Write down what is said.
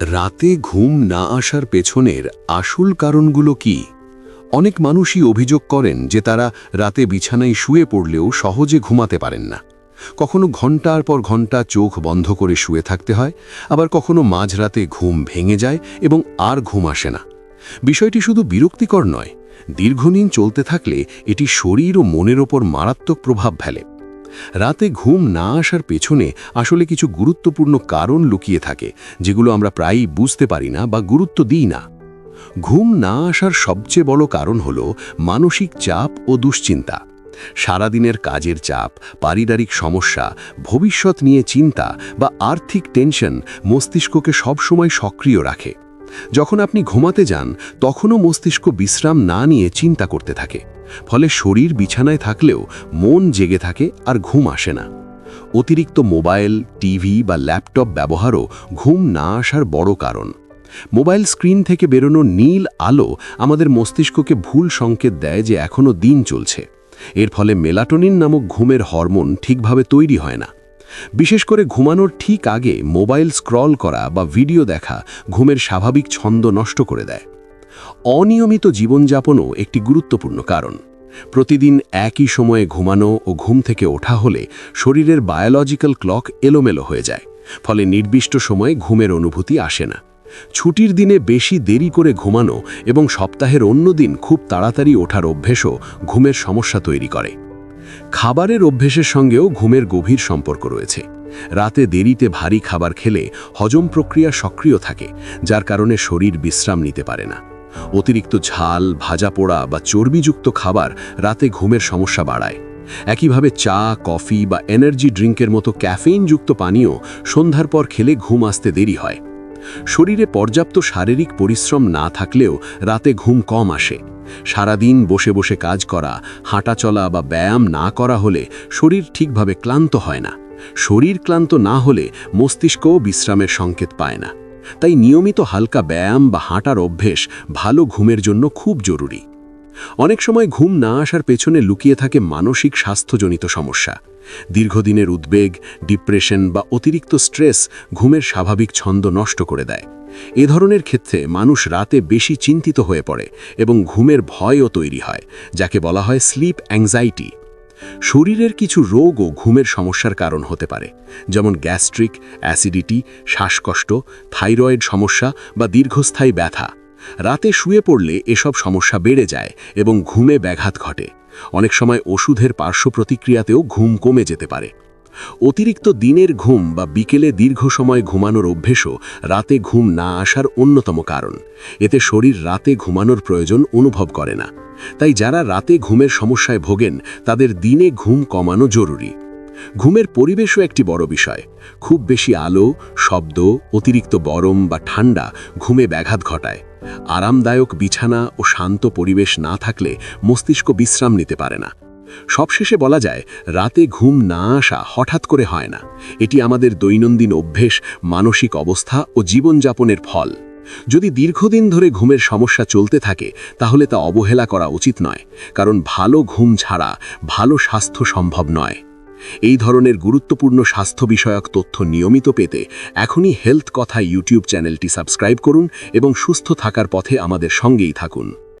রাতে ঘুম না আসার পেছনের আসল কারণগুলো কি? অনেক মানুষই অভিযোগ করেন যে তারা রাতে বিছানায় শুয়ে পড়লেও সহজে ঘুমাতে পারেন না। কখনো ঘণ্টার পর ঘণ্টা চোখ বন্ধ করে শুয়ে থাকতে হয়, আবার কখনো মাঝরাতে ঘুম ভেঙে যায় এবং আর ঘুম আসে না। বিষয়টি শুধু বিরক্তিকর নয়, দীর্ঘদিন চলতে থাকলে এটি শরীর ও মনের ওপর মারাত্মক প্রভাব ফেলে। রাতে ঘুম না আসার পেছনে আসলে কিছু গুরুত্বপূর্ণ কারণ লুকিয়ে থাকে, যেগুলো আমরা প্রায়ই বুঝতে পারি না বা গুরুত্ব দিই না। ঘুম না আসার সবচেয়ে বড় কারণ হল মানসিক চাপ ও দুশ্চিন্তা। সারাদিনের কাজের চাপ, পারিবারিক সমস্যা, ভবিষ্যৎ নিয়ে চিন্তা বা আর্থিক টেনশন মস্তিষ্ককে সবসময় সক্রিয় রাখে। যখন আপনি ঘুমাতে যান, তখনও মস্তিষ্ক বিশ্রাম না নিয়ে চিন্তা করতে থাকে। ফলে শরীর বিছানায় থাকলেও মন জেগে থাকে আর ঘুম আসে না। অতিরিক্ত মোবাইল, টিভি বা ল্যাপটপ ব্যবহারও ঘুম না আসার বড় কারণ। মোবাইল স্ক্রিন থেকে বেরোনো নীল আলো আমাদের মস্তিষ্ককে ভুল সংকেত দেয় যে এখনও দিন চলছে। এর ফলে মেলাটোনিন নামক ঘুমের হরমোন ঠিকভাবে তৈরি হয় না। বিশেষ করে ঘুমানোর ঠিক আগে মোবাইল স্ক্রল করা বা ভিডিও দেখা ঘুমের স্বাভাবিক ছন্দ নষ্ট করে দেয়। অনিয়মিত জীবনযাপনও একটি গুরুত্বপূর্ণ কারণ। প্রতিদিন একই সময়ে ঘুমানো ও ঘুম থেকে ওঠা হলে শরীরের বায়োলজিক্যাল ক্লক এলোমেলো হয়ে যায়, ফলে নির্দিষ্ট সময়ে ঘুমের অনুভূতি আসে না। ছুটির দিনে বেশি দেরি করে ঘুমানো এবং সপ্তাহের অন্য দিন খুব তাড়াতাড়ি ওঠার অভ্যেসও ঘুমের সমস্যা তৈরি করে। খাবারের অভ্যেসের সঙ্গেও ঘুমের গভীর সম্পর্ক রয়েছে। রাতে দেরিতে ভারী খাবার খেলে হজম প্রক্রিয়া সক্রিয় থাকে, যার কারণে শরীর বিশ্রাম নিতে পারে না। অতিরিক্ত ঝাল, ভাজা পোড়া বা চর্বিযুক্ত খাবার রাতে ঘুমের সমস্যা বাড়ায়। একইভাবে চা, কফি বা এনার্জি ড্রিঙ্কের মতো ক্যাফেইনযুক্ত পানীয় সন্ধ্যার পর খেলে ঘুম আসতে দেরি হয়। শরীরে পর্যাপ্ত শারীরিক পরিশ্রম না থাকলেও রাতে ঘুম কম আসে। সারাদিন বসে বসে কাজ করা, হাঁটা চলা বা ব্যায়াম না করা হলে শরীর ঠিকভাবে ক্লান্ত হয় না। শরীর ক্লান্ত না হলে মস্তিষ্কও বিশ্রামের সংকেত পায় না। তাই নিয়মিত হালকা ব্যায়াম বা হাঁটার অভ্যেস ভালো ঘুমের জন্য খুব জরুরি। অনেক সময় ঘুম না আসার পেছনে লুকিয়ে থাকে মানসিক স্বাস্থ্যজনিত সমস্যা। দীর্ঘদিনের উদ্বেগ, ডিপ্রেশন বা অতিরিক্ত স্ট্রেস ঘুমের স্বাভাবিক ছন্দ নষ্ট করে দেয়। এ ধরনের ক্ষেত্রে মানুষ রাতে বেশি চিন্তিত হয়ে পড়ে এবং ঘুমের ভয়ও তৈরি হয়, যাকে বলা হয় স্লিপ অ্যাংজাইটি শরীরের কিছু রোগও ঘুমের সমস্যার কারণ হতে পারে, যেমন গ্যাস্ট্রিক, অ্যাসিডিটি, শ্বাসকষ্ট, থাইরয়েড সমস্যা বা দীর্ঘস্থায়ী ব্যথা। রাতে শুয়ে পড়লে এসব সমস্যা বেড়ে যায় এবং ঘুমে ব্যাঘাত ঘটে। অনেক সময় ওষুধের পার্শ্ব প্রতিক্রিয়াতেও ঘুম কমে যেতে পারে। অতিরিক্ত দিনের ঘুম বা বিকেলে দীর্ঘ সময় ঘুমানোর অভ্যেসও রাতে ঘুম না আসার অন্যতম কারণ। এতে শরীর রাতে ঘুমানোর প্রয়োজন অনুভব করে না। তাই যারা রাতে ঘুমের সমস্যায় ভোগেন, তাদের দিনে ঘুম কমানো জরুরি। ঘুমের পরিবেশও একটি বড় বিষয়। খুব বেশি আলো, শব্দ, অতিরিক্ত গরম বা ঠান্ডা ঘুমে ব্যাঘাত ঘটায়। আরামদায়ক বিছানা ও শান্ত পরিবেশ না থাকলে মস্তিষ্ক বিশ্রাম নিতে পারে না। সবশেষে বলা যায়, রাতে ঘুম না আসা হঠাৎ করে হয় না। এটি আমাদের দৈনন্দিন অভ্যেস, মানসিক অবস্থা ও জীবনযাপনের ফল। যদি দীর্ঘদিন ধরে ঘুমের সমস্যা চলতে থাকে, তাহলে তা অবহেলা করা উচিত নয়, কারণ ভালো ঘুম ছাড়া ভালো স্বাস্থ্য সম্ভব নয়। এই ধরনের গুরুত্বপূর্ণ স্বাস্থ্য বিষয়ক তথ্য নিয়মিত পেতে এখনই হেলথ কথা ইউটিউব চ্যানেলটি সাবস্ক্রাইব করুন এবং সুস্থ থাকার পথে আমাদের সঙ্গেই থাকুন।